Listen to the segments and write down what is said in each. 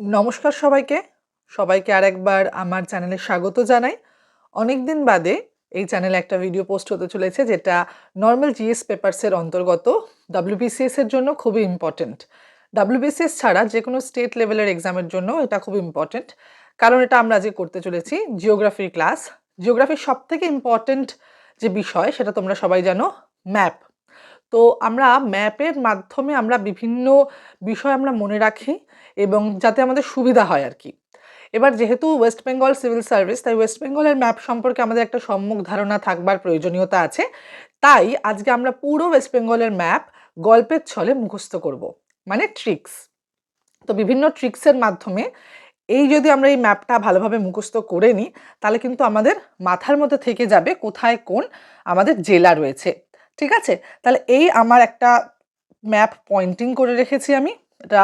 নমস্কার সবাইকে। সবাইকে আরেকবার আমার চ্যানেলে স্বাগত জানাই। অনেক দিন বাদে এই চ্যানেলে একটা ভিডিও পোস্ট হতে চলেছে যেটা নর্মাল জিএস পেপারসের অন্তর্গত ডাব্লিউবিসিএস এর জন্য খুবই ইম্পর্টেন্ট ডাব্লিউবিসিএস ছাড়া যে কোনো স্টেট লেভেলের এক্সামের জন্য এটা খুব ইম্পর্টেন্ট কারণ এটা আমরা যে করতে চলেছি জিওগ্রাফির ক্লাস জিওগ্রাফির সব থেকে ইম্পর্টেন্ট যে বিষয় সেটা তোমরা সবাই জানো ম্যাপ তো আমরা ম্যাপের মাধ্যমে আমরা বিভিন্ন বিষয় আমরা মনে রাখি এবং যাতে আমাদের সুবিধা হয় আর কি। এবার যেহেতু ওয়েস্ট বেঙ্গল সিভিল সার্ভিস তাই ওয়েস্ট বেঙ্গলের ম্যাপ সম্পর্কে আমাদের একটা সম্মুখ ধারণা থাকবার প্রয়োজনীয়তা আছে। তাই আজকে আমরা পুরো ওয়েস্ট বেঙ্গলের ম্যাপ গল্পের ছলে মুখস্থ করব মানে ট্রিক্স তো বিভিন্ন ট্রিক্সের মাধ্যমে এই যদি আমরা এই ম্যাপটা ভালোভাবে মুখস্থ করে নিই, তাহলে কিন্তু আমাদের মাথার মধ্যে থেকে যাবে কোথায় কোন আমাদের জেলা রয়েছে। ঠিক আছে? তাহলে এই আমার একটা ম্যাপ পয়েন্টিং করে রেখেছি আমি। এটা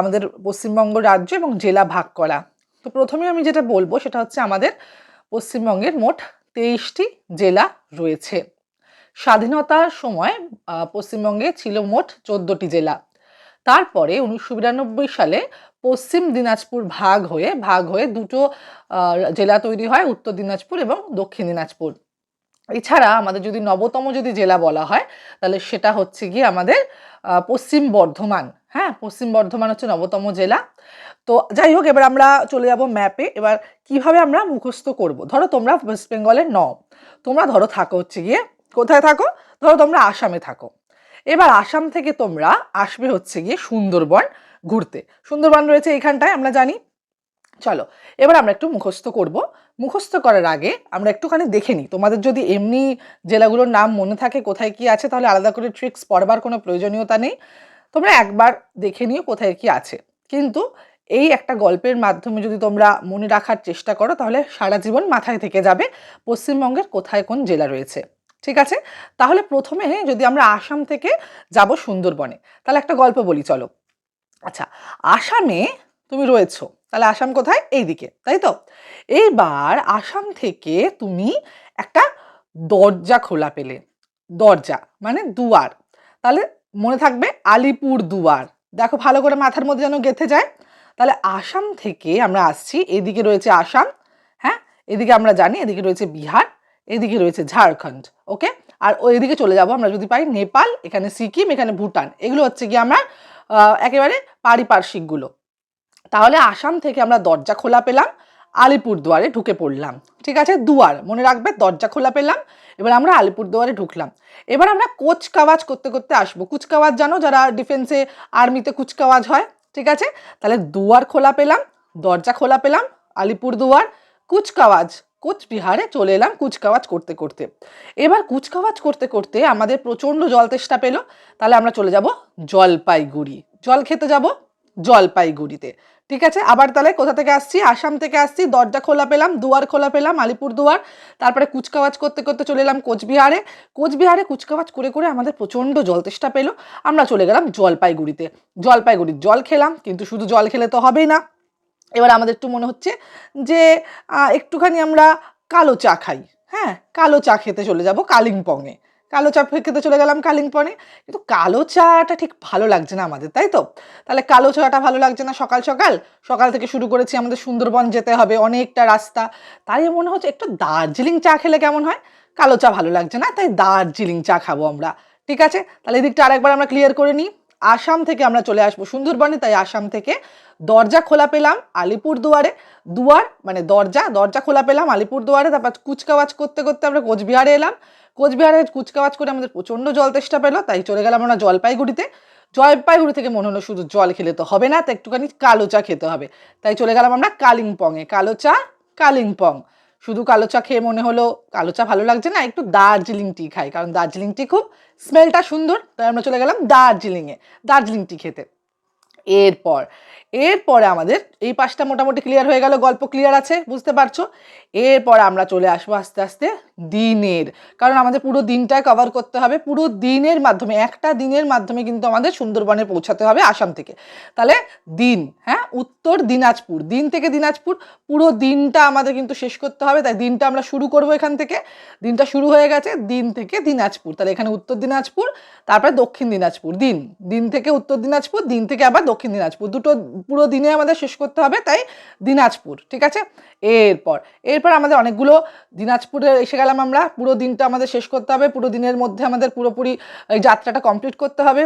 আমাদের পশ্চিমবঙ্গ রাজ্য এবং জেলা ভাগ করা। তো প্রথমে আমি যেটা বলব সেটা হচ্ছে আমাদের পশ্চিমবঙ্গের মোট তেইশটি জেলা রয়েছে। স্বাধীনতার সময় পশ্চিমবঙ্গে ছিল মোট চোদ্দটি জেলা। তারপরে উনিশশো বিরানব্বই সালে পশ্চিম দিনাজপুর ভাগ হয়ে ভাগ হয়ে দুটো জেলা তৈরি হয়, উত্তর দিনাজপুর এবং দক্ষিণ দিনাজপুর। এছাড়া আমাদের যদি নবতম যদি জেলা বলা হয়, তাহলে সেটা হচ্ছে গিয়ে আমাদের পশ্চিম বর্ধমান। হ্যাঁ পশ্চিম বর্ধমান হচ্ছে নবতম জেলা। তো যাই হোক, এবার আমরা চলে যাব ম্যাপে এবার কীভাবে আমরা মুখস্থ করব? ধরো তোমরা ওয়েস্ট বেঙ্গলের ন। তোমরা ধরো থাকো হচ্ছে গিয়ে, কোথায় থাকো? ধরো তোমরা আসামে থাকো। এবার আসাম থেকে তোমরা আসবে হচ্ছে গিয়ে সুন্দরবন ঘুরতে। সুন্দরবন রয়েছে এইখানটায় আমরা জানি। চলো, এবার আমরা একটু মুখস্থ করব। মুখস্থ করার আগে আমরা একটুখানি দেখে নিই। তোমাদের যদি এমনি জেলাগুলোর নাম মনে থাকে, কোথায় কি আছে, তাহলে আলাদা করে ট্রিক্স পড়বার কোনো প্রয়োজনীয়তা নেই। তোমরা একবার দেখে নিও কোথায় কি আছে। কিন্তু এই একটা গল্পের মাধ্যমে যদি তোমরা মনে রাখার চেষ্টা করো, তাহলে সারা জীবন মাথায় থেকে যাবে পশ্চিমবঙ্গের কোথায় কোন জেলা রয়েছে। ঠিক আছে? তাহলে প্রথমে যদি আমরা আসাম থেকে যাব সুন্দরবনে, তাহলে একটা গল্প বলি, চলো। আচ্ছা আসামে তুমি রয়েছো। তাহলে আসাম কোথায়? এইদিকে, তাই তো? এইবার আসাম থেকে তুমি একটা দরজা খোলা পেলে। দরজা মানে দুয়ার। তাহলে মনে থাকবে আলিপুর দুয়ার। দেখো ভালো করে মাথার মধ্যে যেন গেঁথে যায়। তাহলে আসাম থেকে আমরা আসছি। এদিকে রয়েছে আসাম হ্যাঁ? এদিকে আমরা জানি, এদিকে রয়েছে বিহার, এদিকে রয়েছে ঝাড়খণ্ড, ওকে? আর ওই এদিকে চলে যাব আমরা যদি পাই নেপাল, এখানে সিকিম, এখানে ভুটান। এগুলো হচ্ছে কি আমরা একেবারে পারিপার্শ্বিকগুলো। তাহলে আসাম থেকে আমরা দরজা খোলা পেলাম, আলিপুরদুয়ারে ঢুকে পড়লাম। ঠিক আছে? দুয়ার, মনে রাখবে, দরজা খোলা পেলাম, এবার আমরা আলিপুরদুয়ারে ঢুকলাম। এবার আমরা কোচকাওয়াজ করতে করতে আসব। কুচকাওয়াজ জানো, যারা ডিফেন্সে, আর্মিতে কুচকাওয়াজ হয়, ঠিক আছে? তাহলে দুয়ার খোলা পেলাম, দরজা খোলা পেলাম, আলিপুরদুয়ার, কুচকাওয়াজ, কোচবিহারে চলে এলাম কুচকাওয়াজ করতে করতে। এবার কুচকাওয়াজ করতে করতে আমাদের প্রচণ্ড জল তেষ্টা পেল, তাহলে আমরা চলে যাব জলপাইগুড়ি। জল খেতে যাব জলপাইগুড়িতে। ঠিক আছে? আবার তাহলে কোথা থেকে আসছি? আসাম থেকে আসছি, দরজা খোলা পেলাম, দুয়ার খোলা পেলাম, আলিপুর দুয়ার। তারপরে কুচকাওয়াজ করতে করতে চলে এলাম কোচবিহারে। কোচবিহারে কুচকাওয়াজ করে করে আমাদের প্রচণ্ড জল তেষ্টা পেল। আমরা চলে গেলাম জলপাইগুড়িতে। জলপাইগুড়ির জল খেলাম, কিন্তু শুধু জল খেলে তো হবেই না। এবার আমাদের একটু মনে হচ্ছে যে একটুখানি আমরা কালো চা খাই। হ্যাঁ? কালো চা খেতে চলে যাব কালিম্পংয়ে। কালো চা খেতে চলে গেলাম কালিম্পনে কিন্তু কালো চাটা ঠিক ভালো লাগছে না আমাদের, তাই তো? তাহলে কালো চাটা ভালো লাগছে না সকাল সকাল? সকাল থেকে শুরু করেছি আমাদের সুন্দরবন যেতে হবে, অনেকটা রাস্তা। তাই মনে হচ্ছে একটু দার্জিলিং চা খেলে কেমন হয়? কালো চা ভালো লাগছে না, তাই দার্জিলিং চা খাব আমরা। ঠিক আছে? তাহলে এদিকটা আরেকবার আমরা ক্লিয়ার করে নিই। আসাম থেকে আমরা চলে আসব সুন্দরবনে, তাই আসাম থেকে দরজা খোলা পেলাম আলিপুর দুয়ারে। দুয়ার মানে দরজা দরজা খোলা পেলাম আলিপুর দুয়ারে, তারপর কুচকাওয়াজ করতে করতে আমরা কোচবিহারে এলাম। কোচবিহারে কুচকাওয়াজ করে আমাদের প্রচণ্ড জল তেষ্টা পেল, তাই চলে গেলাম আমরা জলপাইগুড়িতে। জলপাইগুড়ি থেকে মনে হলো শুধু জল খেলে তো হবে না, তো একটুখানি কালো চা খেতে হবে। তাই চলে গেলাম আমরা কালিম্পংয়ে। কালো চা কালিম্পং। শুধু কালো চা খেয়ে মনে হলো কালো চা ভালো লাগছে না, একটু দার্জিলিং টি খাই, কারণ দার্জিলিং টি খুব স্মেলটা সুন্দর, তাই আমরা চলে গেলাম দার্জিলিংয়ে, দার্জিলিং টি খেতে। এরপর, এরপরে আমাদের এই পাশটা মোটামুটি ক্লিয়ার হয়ে গেল, গল্প ক্লিয়ার আছে, বুঝতে পারছ? এরপর আমরা চলে আসব আস্তে আস্তে দিনের, কারণ আমাদের পুরো দিনটায় কভার করতে হবে, পুরো দিনের মাধ্যমে, একটা দিনের মাধ্যমে কিন্তু আমাদের সুন্দরবনে পৌঁছাতে হবে আসাম থেকে। তাহলে দিন হ্যাঁ? উত্তর দিনাজপুর, দিন থেকে দিনাজপুর, পুরো দিনটা আমাদের কিন্তু শেষ করতে হবে, তাই দিনটা আমরা শুরু করব এখান থেকে। দিনটা শুরু হয়ে গেছে দিন থেকে দিনাজপুর, তাহলে এখানে উত্তর দিনাজপুর, তারপরে দক্ষিণ দিনাজপুর, দিন দিন থেকে উত্তর দিনাজপুর, দিন থেকে আবার দক্ষিণ দিনাজপুর। দুটো, পুরো দিনে আমাদের শেষ করতে হবে, তাই দিনাজপুর, ঠিক আছে? এরপর এরপর আমাদের অনেকগুলো দিনাজপুরে এসে গেলাম আমরা। পুরো দিনটা আমাদের শেষ করতে হবে, পুরো দিনের মধ্যে আমাদের পুরোপুরি এই যাত্রাটা কমপ্লিট করতে হবে।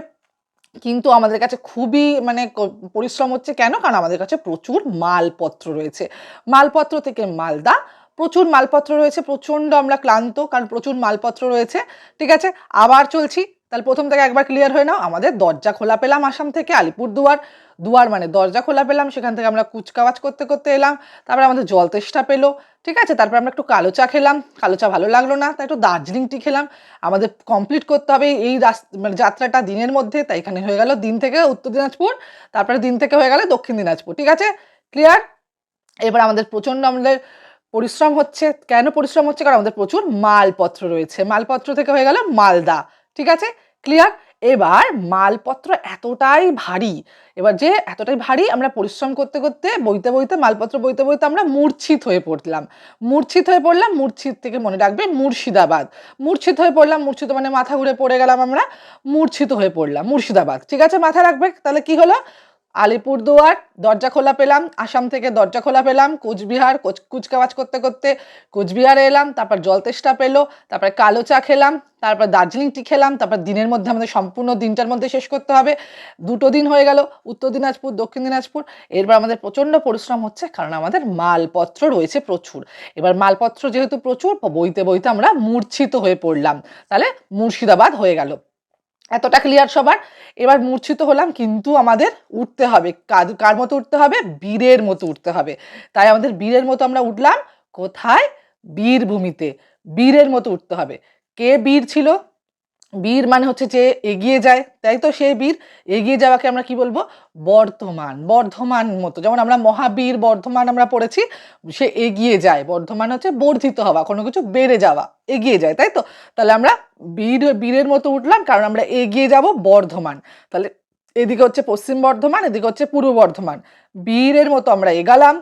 কিন্তু আমাদের কাছে খুবই মানে পরিশ্রম হচ্ছে কেন? কারণ আমাদের কাছে প্রচুর মালপত্র রয়েছে। মালপত্র থেকে মালদা, প্রচুর মালপত্র রয়েছে, প্রচণ্ড আমরা ক্লান্ত, কারণ প্রচুর মালপত্র রয়েছে, ঠিক আছে? আবার চলছি। তাহলে প্রথম থেকে একবার ক্লিয়ার হয়ে নাও, আমাদের দরজা খোলা পেলাম আসাম থেকে আলিপুর দুয়ার দুয়ার মানে দরজা খোলা পেলাম, সেখান থেকে আমরা কুচকাওয়াজ করতে করতে এলাম, তারপরে আমাদের জল তেষ্টা পেল, ঠিক আছে? তারপর আমরা একটু কালো চা খেলাম, কালো চা ভালো লাগল না, তাই একটু দার্জিলিং টি খেলাম, আমাদের কমপ্লিট করতে হবে এই মানে যাত্রাটা দিনের মধ্যে, তাই এখানে হয়ে গেল দিন থেকে উত্তর দিনাজপুর, তারপরে দিন থেকে হয়ে গেল দক্ষিণ দিনাজপুর, ঠিক আছে? ক্লিয়ার এবার আমাদের প্রচণ্ড আমাদের পরিশ্রম হচ্ছে, কেন পরিশ্রম হচ্ছে? কারণ আমাদের প্রচুর মালপত্র রয়েছে, মালপত্র থেকে হয়ে গেল মালদা ঠিক আছে? ক্লিয়ার এবার মালপত্র এতটাই ভারী, এবার যে এতটাই ভারী আমরা পরিশ্রম করতে করতে বইতে বইতে, মালপত্র বইতে বইতে আমরা মূর্ছিত হয়ে পড়লাম। মূর্ছিত হয়ে পড়লাম, মূর্ছিত থেকে মনে রাখবে মুর্শিদাবাদ। মূর্ছিত হয়ে পড়লাম, মূর্ছিত মানে মাথা ঘুরে পড়ে গেলাম আমরা, মূর্ছিত হয়ে পড়লাম, মুর্শিদাবাদ। ঠিক আছে? মাথা রাখবে, তাহলে কি হলো? আলিপুরদুয়ার, দরজা খোলা পেলাম, আসাম থেকে দরজা খোলা পেলাম, কুচবিহার, কুচ কুচকাওয়াজ করতে করতে কুচবিহারে এলাম, তারপর জল তেষ্টা পেল, তারপরে কালো চা খেলাম, তারপর দার্জিলিং টি খেলাম, তারপর দিনের মধ্যে আমাদের সম্পূর্ণ দিনটার মধ্যে শেষ করতে হবে। দুটো দিন হয়ে গেল, উত্তর দিনাজপুর, দক্ষিণ দিনাজপুর, এরপর আমাদের প্রচণ্ড পরিশ্রম হচ্ছে, কারণ আমাদের মালপত্র রয়েছে প্রচুর। এবার মালপত্র যেহেতু প্রচুর, বইতে বইতে আমরা মূর্ছিত হয়ে পড়লাম। তাহলে মুর্শিদাবাদ হয়ে গেল। এতটা ক্লিয়ার সবার। এবার মূর্ছিত হলাম, কিন্তু আমাদের উঠতে হবে। কার কার মতো উঠতে হবে? বীরের মতো উঠতে হবে। তাই আমাদের বীরের মতো আমরা উঠলাম। কোথায়? বীরভূমিতে। বীরের মতো উঠতে হবে। কে বীর ছিল? বীর মানে হচ্ছে যে এগিয়ে যায়, তাই তো সেই বীর? এগিয়ে যাওয়াকে আমরা কি বলব? বর্ধমান বর্ধমান মতো। যেমন আমরা মহাবীর, বর্ধমান আমরা পড়েছি, সে এগিয়ে যায়। বর্ধমান হচ্ছে বর্ধিত হওয়া, কোনো কিছু বেড়ে যাওয়া, এগিয়ে যায়, তাই তো? তাহলে আমরা বীর, বীরের মতো উঠলাম, কারণ আমরা এগিয়ে যাব বর্ধমান। তাহলে এদিকে হচ্ছে পশ্চিম বর্ধমান, এদিকে হচ্ছে পূর্ব বর্ধমান। বীরের মতো আমরা এগালাম,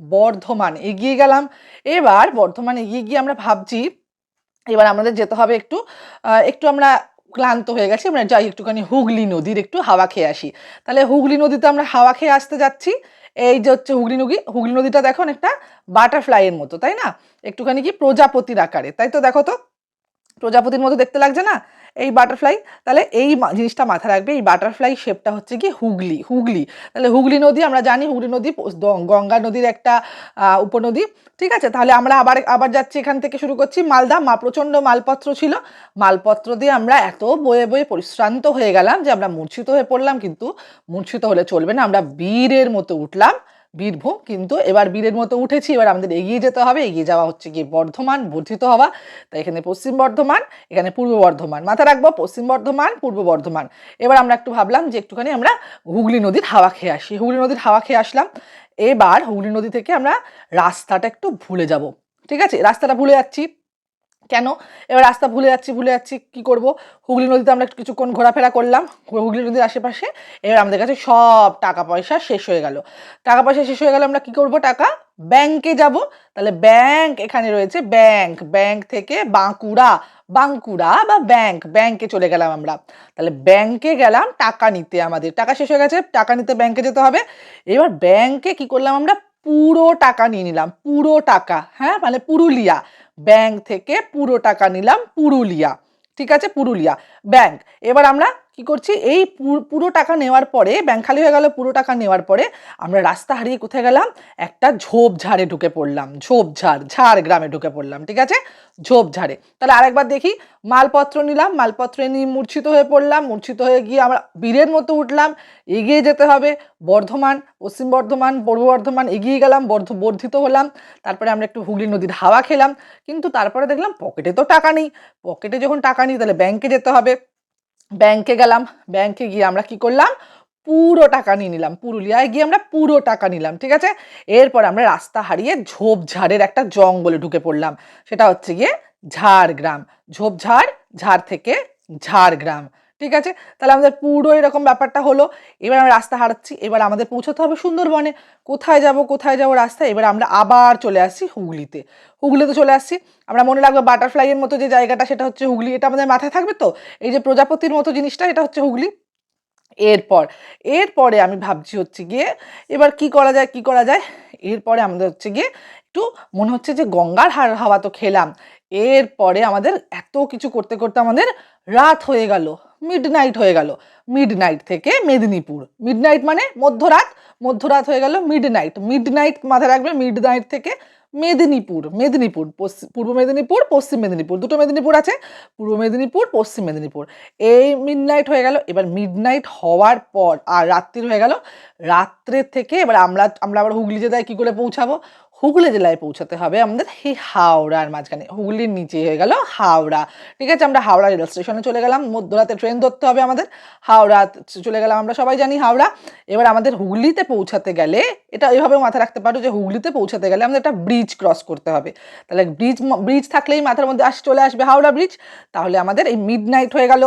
বর্ধমান এগিয়ে গেলাম। এবার বর্ধমান এগিয়ে গিয়ে আমরা ভাবছি এবার আমাদের যেতে হবে একটু একটু আমরা ক্লান্ত হয়ে গেছি, আমরা যাই একটুখানি হুগলি নদীর একটু হাওয়া খেয়ে আসি। তাহলে হুগলি নদীতে আমরা হাওয়া খেয়ে আসতে যাচ্ছি, এই যে হচ্ছে হুগলি নদী, হুগলি নদীটা দেখো একটা বাটারফ্লাইয়ের মতো, তাই না? একটুখানি কি প্রজাপতির আকারে, তাই তো দেখো তো? প্রজাপতির মতো দেখতে লাগছে না? এই বাটারফ্লাই তাহলে এই জিনিসটা মাথায় রাখবে, এই বাটারফ্লাই শেপটা হচ্ছে কি হুগলি হুগলি। তাহলে হুগলি নদী আমরা জানি, হুগলি নদী গঙ্গা নদীর একটা উপনদী, ঠিক আছে? তাহলে আমরা আবার আবার যাচ্ছি এখান থেকে শুরু করছি মালদা। মা, প্রচণ্ড মালপত্র ছিল। মালপত্র দিয়ে আমরা এত বয়ে বয়ে পরিশ্রান্ত হয়ে গেলাম যে আমরা মূর্ছিত হয়ে পড়লাম, কিন্তু মূর্ছিত হলে চলবে না। আমরা বীরের মতো উঠলাম। বীরভূম, কিন্তু এবার বীরের মতো উঠেছি, এবার আমাদের এগিয়ে যেতে হবে, এগিয়ে যাওয়া হচ্ছে গিয়ে বর্ধমান, বর্ধিত হওয়া। তাই এখানে পশ্চিম বর্ধমান, এখানে পূর্ব বর্ধমান। মাথা রাখব, পশ্চিম বর্ধমান, পূর্ব বর্ধমান। এবার আমরা একটু ভাবলাম যে একটুখানি আমরা হুগলি নদীর হাওয়া খেয়ে আসি। হুগলি নদীর হাওয়া খেয়ে আসলাম। এবার হুগলি নদী থেকে আমরা রাস্তাটা একটু ভুলে যাব। ঠিক আছে? রাস্তাটা ভুলে যাচ্ছি। কেন? এবার রাস্তা ভুলে যাচ্ছি ভুলে যাচ্ছি, কি করব? হুগলি নদীতে আমরা কিছুক্ষণ ঘোরাফেরা করলাম, হুগলি নদীর আশেপাশে। এবার আমাদের কাছে সব টাকা পয়সা শেষ হয়ে গেল। টাকা পয়সা শেষ হয়ে গেলে আমরা কি করব টাকা? ব্যাংকে যাব। তাহলে ব্যাংক এখানে রয়েছে ব্যাংক ব্যাংক থেকে বাঁকুড়া বাঁকুড়া বা ব্যাংক ব্যাংকে চলে গেলাম আমরা। তাহলে ব্যাংকে গেলাম টাকা নিতে আমাদের। টাকা শেষ হয়ে গেছে, টাকা নিতে ব্যাংকে যেতে হবে। এবার ব্যাংকে কি করলাম আমরা? পুরো টাকা নিয়ে নিলাম, পুরো টাকা হ্যাঁ? মানে পুরুলিয়া। ব্যাংক থেকে পুরো টাকা নিলাম পুরুলিয়া। ঠিক আছে? পুরুলিয়া ব্যাংক। এবার আমরা কি করছি? এই পুরো টাকা নেওয়ার পরে ব্যাংক খালি হয়ে গেল, পুরো টাকা নেওয়ার পরে, আমরা রাস্তা হারিয়ে কোথায় গেলাম? একটা ঝোপঝাড়ে ঢুকে পড়লাম ঝোপঝাড় ঝাড় গ্রামে ঢুকে পড়লাম, ঠিক আছে? ঝোপঝাড়ে তাহলে আরেকবার দেখি, মালপত্র নিলাম, মালপত্র নিয়ে মূর্ছিত হয়ে পড়লাম, মূর্ছিত হয়ে গিয়ে আমরা বীরের মতো উঠলাম, এগিয়ে যেতে হবে, বর্ধমান, পশ্চিম বর্ধমান, পূর্ব বর্ধমান, এগিয়ে গেলাম, বর্ধ, বর্ধিত হলাম, তারপরে আমরা একটু হুগলি নদীর হাওয়া খেলাম, কিন্তু তারপরে দেখলাম পকেটে তো টাকা নেই পকেটে যখন টাকা নেই, তাহলে ব্যাংকে যেতে হবে। ব্যাংকে গেলাম ব্যাংকে গিয়ে আমরা কি করলাম? পুরো টাকা নিয়ে নিলাম, পুরুলিয়ায় গিয়ে আমরা পুরো টাকা নিলাম, ঠিক আছে? এরপর আমরা রাস্তা হারিয়ে ঝোপঝাড়ের একটা জঙ্গলে ঢুকে পড়লাম, সেটা হচ্ছে গিয়ে ঝাড়গ্রাম। ঝোপঝাড়, ঝাড় থেকে ঝাড়গ্রাম। ঠিক আছে? তাহলে আমাদের পুরো এরকম ব্যাপারটা হলো। এবার আমরা রাস্তা হারাচ্ছি এবার আমাদের পৌঁছতে হবে সুন্দরবনে। কোথায় যাব কোথায় যাব রাস্তা এবার আমরা আবার চলে আসছি হুগলিতে। হুগলিতে চলে আসছি। আমরা মনে রাখব বাটারফ্লাইয়ের মতো যে জায়গাটা, সেটা হচ্ছে হুগলি। এটা আমাদের মাথায় থাকবে তো? এই যে প্রজাপতির মতো জিনিসটা, এটা হচ্ছে হুগলি। এরপর, এরপরে আমি ভাবছি হচ্ছে গিয়ে, এবার কি করা যায়, কি করা যায়? এরপরে আমাদের হচ্ছে গিয়ে একটু মনে হচ্ছে যে গঙ্গার হার হাওয়া তো খেলাম। এরপরে আমাদের এত কিছু করতে করতে আমাদের রাত হয়ে গেল। মিড নাইট হয়ে গেল। মিড নাইট থেকে মেদিনীপুর মিড নাইট মানে মধ্যরাত। মধ্যরাত হয়ে গেল মিড নাইট মিড নাইট মাথায় রাখবে মিড নাইট থেকে মেদিনীপুর মেদিনীপুর পূর্ব মেদিনীপুর পশ্চিম মেদিনীপুর দুটো মেদিনীপুর আছে। পূর্ব মেদিনীপুর পশ্চিম মেদিনীপুর এই মিড নাইট হয়ে গেল। এবার মিড নাইট হওয়ার পর আর রাত্রির হয়ে গেল। রাত্রের থেকে এবার আমরা আমরা আবার হুগলি জেলায় কী করে পৌঁছাবো? হুগলি জেলায় পৌঁছাতে হবে। আমাদের এই হাওড়ার মাঝখানে। হুগলির নিচে হয়ে গেল হাওড়া। ঠিক আছে, আমরা হাওড়া রেল স্টেশনে চলে গেলাম। মধ্যরাতে ট্রেন ধরতে হবে আমাদের। হাওড়া চলে গেলাম আমরা সবাই জানি হাওড়া। এবার আমাদের হুগলিতে পৌঁছাতে গেলে এটা এভাবে মাথায় রাখতে পারো যে হুগলিতে পৌঁছাতে গেলে আমাদের একটা ব্রিজ ক্রস করতে হবে। তাহলে ব্রিজ ব্রিজ থাকলেই মাথার মধ্যে আস, চলে আসবে হাওড়া ব্রিজ। তাহলে আমাদের এই মিড নাইট হয়ে গেল।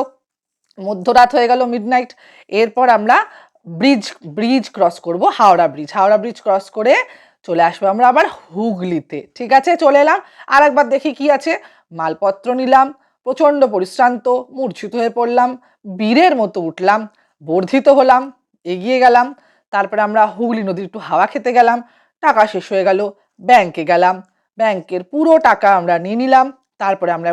মধ্যরাত হয়ে গেল মিড নাইট এরপর আমরা ব্রিজ ব্রিজ ক্রস করব Howrah bridge. Howrah bridge cross করে চলে আসব। আমরা আবার হুগলিতে, ঠিক আছে? চলে এলাম। আর একবার দেখি কি আছে। মালপত্র নিলাম, প্রচণ্ড পরিশ্রান্ত, মূর্ছিত হয়ে পড়লাম, বীরের মতো উঠলাম, বর্ধিত হলাম, এগিয়ে গেলাম, তারপরে আমরা হুগলি নদীর একটু হাওয়া খেতে গেলাম, টাকা শেষ হয়ে গেল, ব্যাংকে গেলাম, ব্যাংকের পুরো টাকা আমরা নিয়ে নিলাম, তারপরে আমরা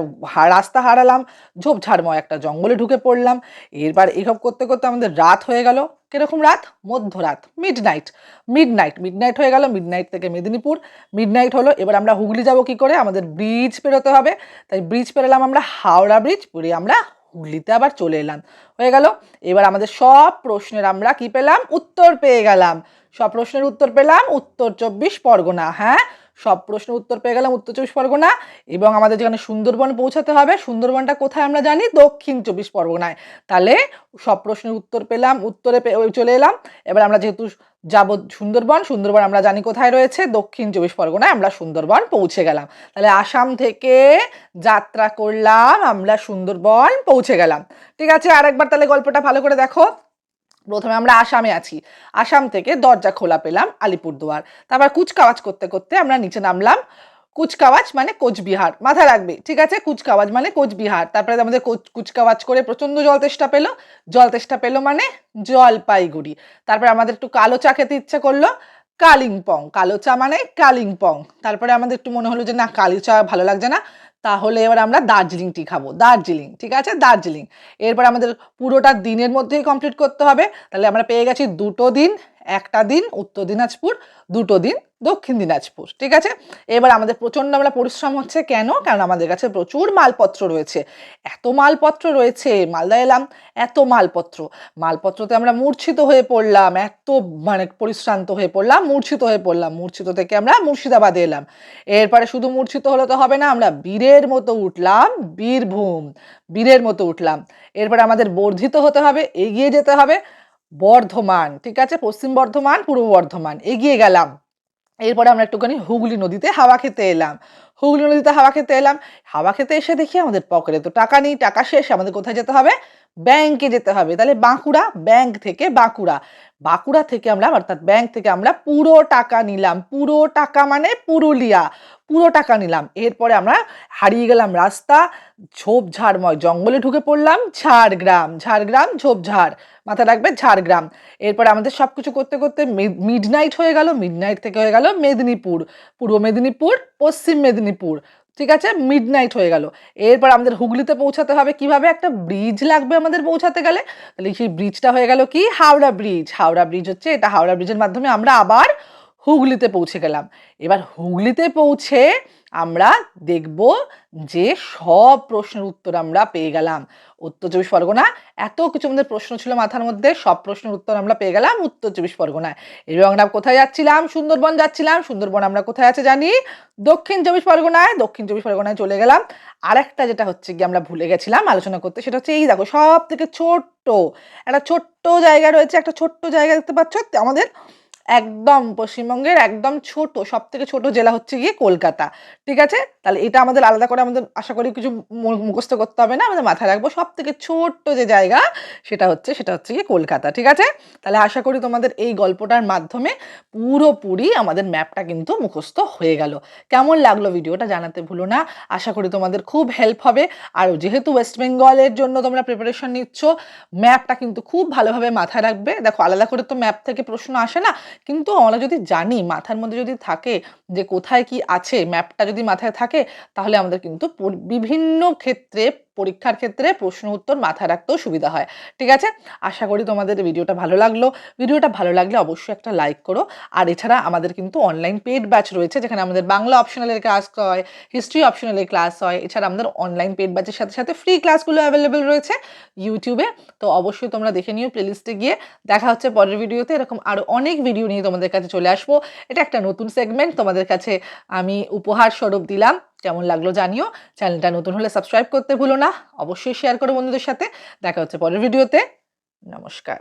রাস্তা হারালাম, ঝোপঝাড়ময় একটা জঙ্গলে ঢুকে পড়লাম, এরপর এইসব করতে করতে আমাদের রাত হয়ে গেল। কীরকম রাত? মধ্যরাত। Midnight midnight midnight হয়ে গেল মিড নাইট থেকে মেদিনীপুর। মিড নাইট হলো, এবার আমরা হুগলি যাব কি করে? আমাদের ব্রিজ পেরোতে হবে। তাই ব্রিজ পেরোলাম আমরা হাওড়া ব্রিজ পেরিয়ে আমরা হুগলিতে আবার চলে এলাম। হয়ে গেল। এবার আমাদের সব প্রশ্নের আমরা কি পেলাম? উত্তর পেয়ে গেলাম। সব প্রশ্নের উত্তর পেলাম। উত্তর চব্বিশ, পরগনা। হ্যাঁ? সব প্রশ্নের উত্তর পেয়ে গেলাম উত্তর চব্বিশ পরগনা। এবং আমাদের যেখানে সুন্দরবন পৌঁছাতে হবে, সুন্দরবনটা কোথায় আমরা জানি? দক্ষিণ চব্বিশ পরগনায়। তাহলে সব প্রশ্নের উত্তর পেলাম, উত্তরে চলে এলাম। এবার আমরা যেহেতু যাব সুন্দরবন সুন্দরবন আমরা জানি কোথায় রয়েছে? দক্ষিণ চব্বিশ পরগনায় আমরা সুন্দরবন পৌঁছে গেলাম। তাহলে আসাম থেকে যাত্রা করলাম, আমরা সুন্দরবন পৌঁছে গেলাম। ঠিক আছে, আরেকবার তাহলে গল্পটা ভালো করে দেখো। প্রথমে আমরা আসামে আছি। আসাম থেকে দরজা খোলা পেলাম আলিপুরদুয়ার। তারপর কুচকাওয়াজ করতে করতে আমরা নিচে নামলাম। কুচকাওয়াজ মানে কোচবিহার। মাথা রাখবে, ঠিক আছে? কুচকাওয়াজ মানে কোচবিহার। তারপরে আমাদের কোচ- কুচকাওয়াজ করে প্রচণ্ড জল তেষ্টা পেল। জল তেষ্টা পেল মানে জলপাইগুড়ি। তারপরে আমাদের একটু কালো চা খেতে ইচ্ছে করল। কালিম্পং। কালো চা মানে কালিম্পং। তারপরে আমাদের একটু মনে হলো যে, না, কালো চা ভালো লাগছে না। তাহলে এবার আমরা দার্জিলিংটি খাব। দার্জিলিং, ঠিক আছে? দার্জিলিং। এরপর আমাদের পুরোটা দিনের মধ্যেই কমপ্লিট করতে হবে। তাহলে আমরা পেয়ে গেছি দুটো দিন। একটা দিন, উত্তর দিনাজপুর, দুটো দিন, দক্ষিণ দিনাজপুর, ঠিক আছে? এবার আমাদের প্রচণ্ড আমরা পরিশ্রম হচ্ছে কেন? কারণ আমাদের কাছে প্রচুর মালপত্র রয়েছে। এত মালপত্র রয়েছে, মালদা এলাম, এত মালপত্র। মালপত্রতে আমরা মূর্ছিত হয়ে পড়লাম, এত মানে পরিশ্রান্ত হয়ে পড়লাম, মূর্ছিত হয়ে পড়লাম, মূর্ছিত থেকে আমরা মুর্শিদাবাদে এলাম। এরপরে শুধু মূর্ছিত হলে তো হবে না, আমরা বীরের মতো উঠলাম, বীরভূম, বীরের মতো উঠলাম। এরপরে আমাদের বর্ধিত হতে হবে, এগিয়ে যেতে হবে। বর্ধমান, ঠিক আছে? পশ্চিম বর্ধমান, পূর্ব বর্ধমান, এগিয়ে গেলাম। এরপরে আমরা একটুখানি হুগলি নদীতে হাওয়া খেতে এলাম। হুগলি নদীতে হাওয়া খেতে এলাম। হাওয়া খেতে এসে দেখি আমাদের পকেটে তো টাকা নেই, টাকা শেষ, আমাদের কোথায় যেতে হবে? ব্যাংকে যেতে হবে। তাহলে বাঁকুড়া, ব্যাংক থেকে বাঁকুড়া। বাঁকুড়া থেকে আমরা, অর্থাৎ ব্যাংক থেকে আমরা পুরো টাকা নিলাম। পুরো টাকা মানে পুরুলিয়া। পুরো টাকা নিলাম। এরপরে আমরা হারিয়ে গেলাম রাস্তা, ঝোপঝাড়ময় জঙ্গলে ঢুকে পড়লাম, ঝাড়গ্রাম ঝাড়গ্রাম, ঝোপঝাড়, মাথায় রাখবে ঝাড়গ্রাম। এরপরে আমাদের সব কিছু করতে করতে মিড নাইট হয়ে গেল মিড নাইট থেকে হয়ে গেল মেদিনীপুর, পূর্ব মেদিনীপুর, পশ্চিম মেদিনীপুর, ঠিক আছে? মিড নাইট হয়ে গেল। এরপর আমাদের হুগলিতে পৌঁছাতে হবে কীভাবে? একটা ব্রিজ লাগবে আমাদের পৌঁছাতে গেলে। তাহলে সেই ব্রিজটা হয়ে গেল কি? হাওড়া ব্রিজ হাওড়া ব্রিজ হচ্ছে এটা হাওড়া ব্রিজের মাধ্যমে আমরা আবার হুগলিতে পৌঁছে গেলাম। এবার হুগলিতে পৌঁছে আমরা দেখব যে সব প্রশ্নের উত্তর আমরা পেয়ে গেলাম। উত্তর চব্বিশ পরগনা, এত কিছু আমাদের প্রশ্ন ছিল মাথার মধ্যে, সব প্রশ্নের উত্তর আমরা পেয়ে গেলাম উত্তর চব্বিশ পরগনায়। এবং আমরা কোথায় যাচ্ছিলাম? সুন্দরবন যাচ্ছিলাম। সুন্দরবন আমরা কোথায় আছে জানি? দক্ষিণ চব্বিশ পরগনায়, দক্ষিণ চব্বিশ পরগনায় চলে গেলাম। আরেকটা যেটা হচ্ছে গিয়ে আমরা ভুলে গেছিলাম আলোচনা করতে, সেটা হচ্ছে এই দেখো সব থেকে ছোট্ট, একটা ছোট্ট জায়গা রয়েছে, একটা ছোট্ট জায়গা দেখতে পাচ্ছ? আমাদের একদম পশ্চিমবঙ্গের একদম ছোট সব থেকে ছোট জেলা হচ্ছে গিয়ে কলকাতা। ঠিক আছে? তাহলে এটা আমাদের আলাদা করে আমাদের আশা করি কিছু মুখস্থ করতে হবে না, আমাদের মাথায় রাখব। সব থেকে ছোট্ট যে জায়গা, সেটা হচ্ছে সেটা হচ্ছে গিয়ে কলকাতা। ঠিক আছে? তাহলে আশা করি তোমাদের এই গল্পটার মাধ্যমে পুরোপুরি আমাদের ম্যাপটা কিন্তু মুখস্থ হয়ে গেল। কেমন লাগল ভিডিওটা জানাতে ভুলো না। আশা করি তোমাদের খুব হেল্প হবে। আর যেহেতু ওয়েস্ট বেঙ্গলের জন্য তোমরা প্রিপারেশন নিচ্ছ, ম্যাপটা কিন্তু খুব ভালোভাবে মাথায় রাখবে। দেখো, আলাদা করে তো ম্যাপ থেকে প্রশ্ন আসে না। কিন্তু আমরা যদি জানি মাথার মধ্যে যদি থাকে যে কোথায় কি আছে ম্যাপটা যদি মাথায় থাকে, তাহলে আমাদের কিন্তু বিভিন্ন ক্ষেত্রে পরীক্ষার ক্ষেত্রে প্রশ্ন উত্তর মাথায় রাখতেও সুবিধা হয়। ঠিক আছে? আশা করি তোমাদের ভিডিওটা ভালো লাগল। ভিডিওটা ভালো লাগলে অবশ্যই একটা লাইক করো। আর এছাড়া আমাদের কিন্তু অনলাইন পেড ব্যাচ রয়েছে, যেখানে আমাদের বাংলা অপশনালের ক্লাস হয় হিস্ট্রি অপশনালের ক্লাস হয়। এছাড়া আমাদের অনলাইন পেড ব্যাচের সাথে সাথে ফ্রি ক্লাসগুলো অ্যাভেলেবেল রয়েছে ইউটিউবে তো অবশ্যই তোমরা দেখে নিও প্লেলিস্টে গিয়ে। দেখা হচ্ছে পরের ভিডিওতে। এরকম আরও অনেক ভিডিও নিয়ে তোমাদের কাছে চলে আসব। এটা একটা নতুন সেগমেন্ট তোমাদের কাছে আমি উপহার স্বরূপ দিলাম। কেমন লাগল জানিও। চ্যানেলটা নতুন হলে সাবস্ক্রাইব করতে ভুলো না। অবশ্যই শেয়ার করো বন্ধুদের সাথে। দেখা হচ্ছে পরের ভিডিওতে নমস্কার।